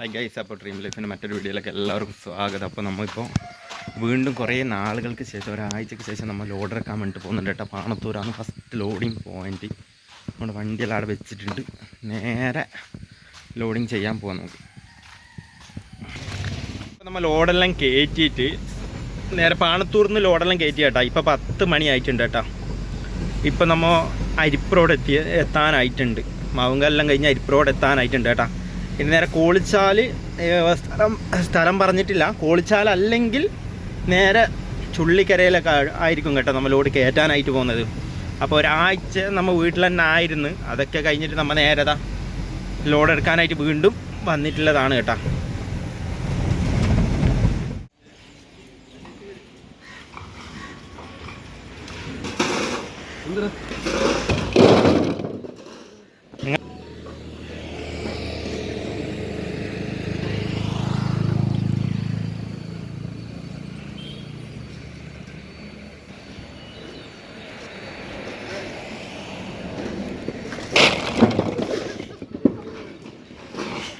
Hi guys അപ്പോൾ dream ലൈഫിന്റെ മറ്റൊരു വീഡിയോയിലേക്ക് എല്ലാവർക്കും സ്വാഗതം. അപ്പോൾ നമ്മളിപ്പോൾ വീണ്ടും കുറേ നാളുകൾക്ക് ശേഷം ഒരാഴ്ചയ്ക്ക് ശേഷം നമ്മൾ ലോഡ് എടുക്കാൻ വേണ്ടിയിട്ട് പോകുന്നുണ്ട് കേട്ടോ. പാണത്തൂരാണ് ഫസ്റ്റ് ലോഡിങ് പോയിന്റ് നമ്മുടെ വണ്ടിയെല്ലാം അവിടെ വെച്ചിട്ടുണ്ട്. നേരെ ലോഡിങ് ചെയ്യാൻ പോകാൻ നമുക്ക്. അപ്പോൾ നമ്മൾ ലോഡെല്ലാം കയറ്റിയിട്ട് നേരെ പാണത്തൂരിൽ നിന്ന് ലോഡെല്ലാം കയറ്റി കേട്ടോ. ഇപ്പോൾ പത്ത് മണി ആയിട്ടുണ്ട് കേട്ടോ. ഇപ്പം നമ്മൾ അരിപ്പ് റോഡ് എത്തി എത്താനായിട്ടുണ്ട്. മാവുങ്കലെല്ലാം കഴിഞ്ഞ് അരിപ്പ് റോഡ് എത്താനായിട്ടുണ്ട് കേട്ടോ. ഇനി നേരെ കോളിച്ചാൽ സ്ഥലം സ്ഥലം പറഞ്ഞിട്ടില്ല. കോളിച്ചാൽ അല്ലെങ്കിൽ നേരെ ചുള്ളിക്കരയിലൊക്കെ ആയിരിക്കും കേട്ടോ നമ്മളോട് കയറ്റാനായിട്ട് പോകുന്നത്. അപ്പോൾ ഒരാഴ്ച നമ്മൾ വീട്ടിൽ തന്നെ ആയിരുന്നു. അതൊക്കെ കഴിഞ്ഞിട്ട് നമ്മൾ നേരതാ ലോഡ് എടുക്കാനായിട്ട് വീണ്ടും വന്നിട്ടുള്ളതാണ് കേട്ടോ. 이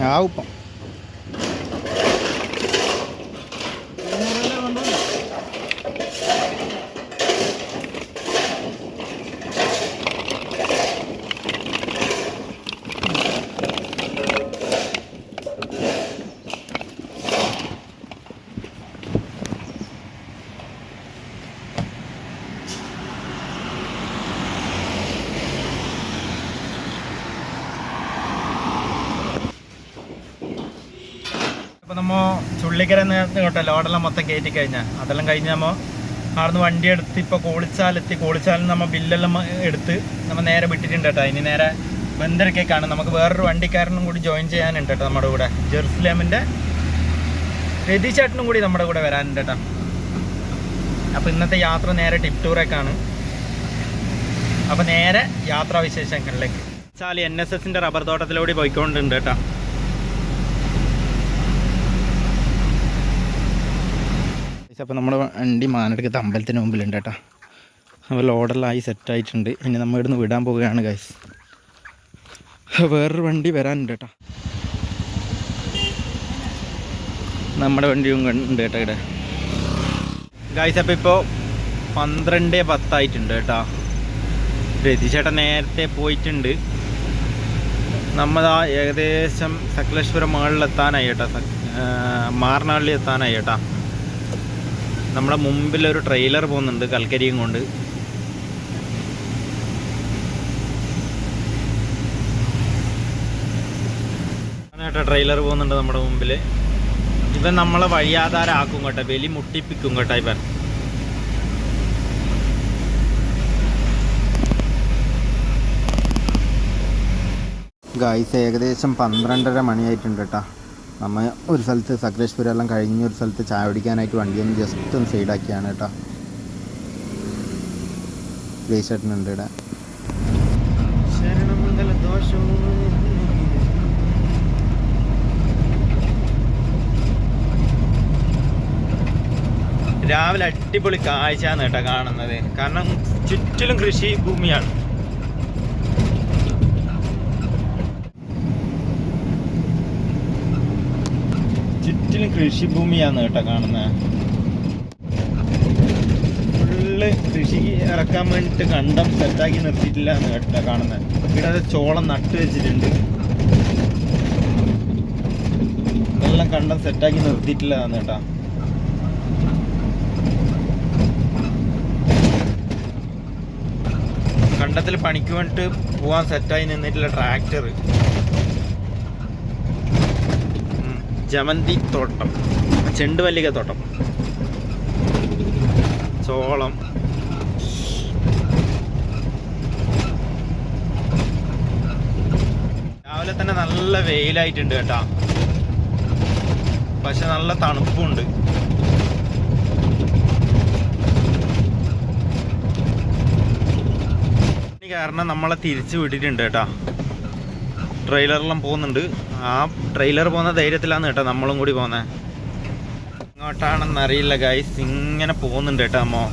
ஞாபகம் അപ്പോൾ നമ്മൾ ചുള്ളിക്കര കേട്ടോ ലോഡെല്ലാം മൊത്തം കയറ്റി കഴിഞ്ഞാൽ അതെല്ലാം കഴിഞ്ഞ് നമ്മൾ അവിടുന്ന് വണ്ടി എടുത്ത് ഇപ്പോൾ കോളിച്ചാലെത്തി കോളിച്ചാലിൽ നമ്മൾ ബില്ലെല്ലാം എടുത്ത് നമ്മൾ നേരെ വിട്ടിട്ടുണ്ട് കേട്ടോ. ഇനി നേരെ ബന്ദരക്കേക്കാണ് നമുക്ക് വേറൊരു വണ്ടിക്കാരനും കൂടി ജോയിൻ ചെയ്യാനുണ്ട് കേട്ടോ നമ്മുടെ കൂടെ. ജെറുസലേമിന്റെ രതി ചേട്ടനും കൂടി നമ്മുടെ കൂടെ വരാനുണ്ട് കേട്ടോ. അപ്പോൾ ഇന്നത്തെ യാത്ര നേരെ ടിപ് ടൂറേക്കാണ് അപ്പോൾ നേരെ യാത്രാവിശേഷങ്ങളിലേക്ക്. എൻ എസ് എസിന്റെ റബ്ബർ തോട്ടത്തിലൂടെ പോയിക്കൊണ്ടുണ്ട് കേട്ടോ. അപ്പോൾ നമ്മുടെ വണ്ടി മാനടുക്കത്ത് അമ്പലത്തിന് മുമ്പിലുണ്ട് കേട്ടോ. അപ്പോൾ ലോഡെല്ലാം സെറ്റായിട്ടുണ്ട് ഇനി നമ്മൾ ഇവിടുന്ന് വിടാൻ പോവുകയാണ് ഗൈസ് വേറൊരു വണ്ടി വരാനുണ്ട് കേട്ടോ. നമ്മുടെ വണ്ടിയും ഉണ്ട് കേട്ടോ ഇവിടെ. ഗൈസ് അപ്പോൾ ഇപ്പോൾ പന്ത്രണ്ട് പത്തായിട്ടുണ്ട് കേട്ടോ. രതിചേട്ടൻ നേരത്തെ പോയിട്ടുണ്ട്. നമ്മളാ ഏകദേശം സകലേശ്വരം മുകളിലെത്താനായി കേട്ടോ. സക്- ആ, മാറനാളിൽ എത്താനായി കേട്ടോ. നമ്മുടെ മുമ്പിൽ ഒരു ട്രെയിലർ പോകുന്നുണ്ട് കൽക്കരിയും കൊണ്ട്. ട്രെയിലർ പോകുന്നുണ്ട് നമ്മുടെ മുമ്പിൽ ഇവൻ നമ്മളെ വഴിയാധാരമാക്കും കേട്ടോ ബലി മുട്ടിപ്പിക്കും കേട്ടോ ഇവൻ. ഗായ്സ് ഏകദേശം പന്ത്രണ്ടര മണിയായിട്ടുണ്ട് കേട്ടോ. നമ്മൾ ഒരു സ്ഥലത്ത് സകലേശ്വരം എല്ലാം കഴിഞ്ഞ് ഒരു സ്ഥലത്ത് ചായ കുടിക്കാനായിട്ട് വണ്ടി ഒന്ന് ജസ്റ്റ് ഒന്ന് സൈഡാക്കിയാണ് കേട്ടോ. ഗ്രേസേട്ടനുണ്ട് ഇവിടെ. രാവിലെ അടിപൊളി കാഴ്ചയാണ് കേട്ടോ കാണുന്നത്. കാരണം ചുറ്റിലും കൃഷി ഭൂമിയാണ്. ചുറ്റിലും കൃഷിഭൂമിയാണ് കേട്ടോ കാണുന്നത് ഫുള്ള് കൃഷി ഇറക്കാൻ വേണ്ടിയിട്ട് കണ്ടം സെറ്റാക്കി നിർത്തിയിട്ടില്ല എന്ന് കേട്ടോ കാണുന്നത് ഇവിടെ ചോളം നട്ട് വെച്ചിട്ടുണ്ട്. എല്ലാം കണ്ടം സെറ്റാക്കി നിർത്തിയിട്ടില്ല എന്ന് കേട്ടോ. കണ്ടത്തിൽ പണിക്ക് വേണ്ടിട്ട് പോവാൻ സെറ്റായി നിന്നിട്ടില്ല ട്രാക്ടർ ജമന്തി തോട്ടം ചെണ്ടുമല്ലിക തോട്ടം ചോളം. രാവിലെ തന്നെ നല്ല വെയിലായിട്ടുണ്ട് കേട്ടാ. പക്ഷെ നല്ല തണുപ്പുണ്ട്. കാരണം നമ്മളെ തിരിച്ചു വിട്ടിട്ടുണ്ട് കേട്ടാ. ട്രെയിലറെല്ലാം പോകുന്നുണ്ട്. ആ ട്രെയിലർ പോകുന്ന ധൈര്യത്തിലാണ് കേട്ടോ നമ്മളും കൂടി പോകുന്നത് ഇങ്ങോട്ടാണെന്ന് അറിയില്ല ഗൈസ് ഇങ്ങനെ പോകുന്നുണ്ട് കേട്ടോ അമ്മോ.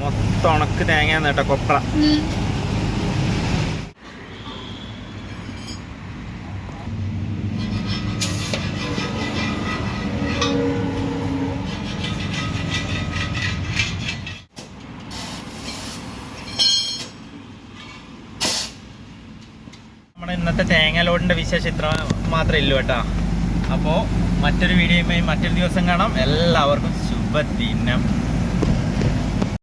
മൊത്തം ഉണക്ക് തേങ്ങയാന്ന് കേട്ടോ കൊപ്ര. നമ്മുടെ ഇന്നത്തെ തേങ്ങ ലോഡിന്റെ വിശേഷം ഇത്ര മാത്രമേ ഇല്ലു കേട്ടാ. അപ്പോൾ മറ്റൊരു വീഡിയോയുമായി മറ്റൊരു ദിവസം കാണാം. എല്ലാവർക്കും ശുഭദിനം.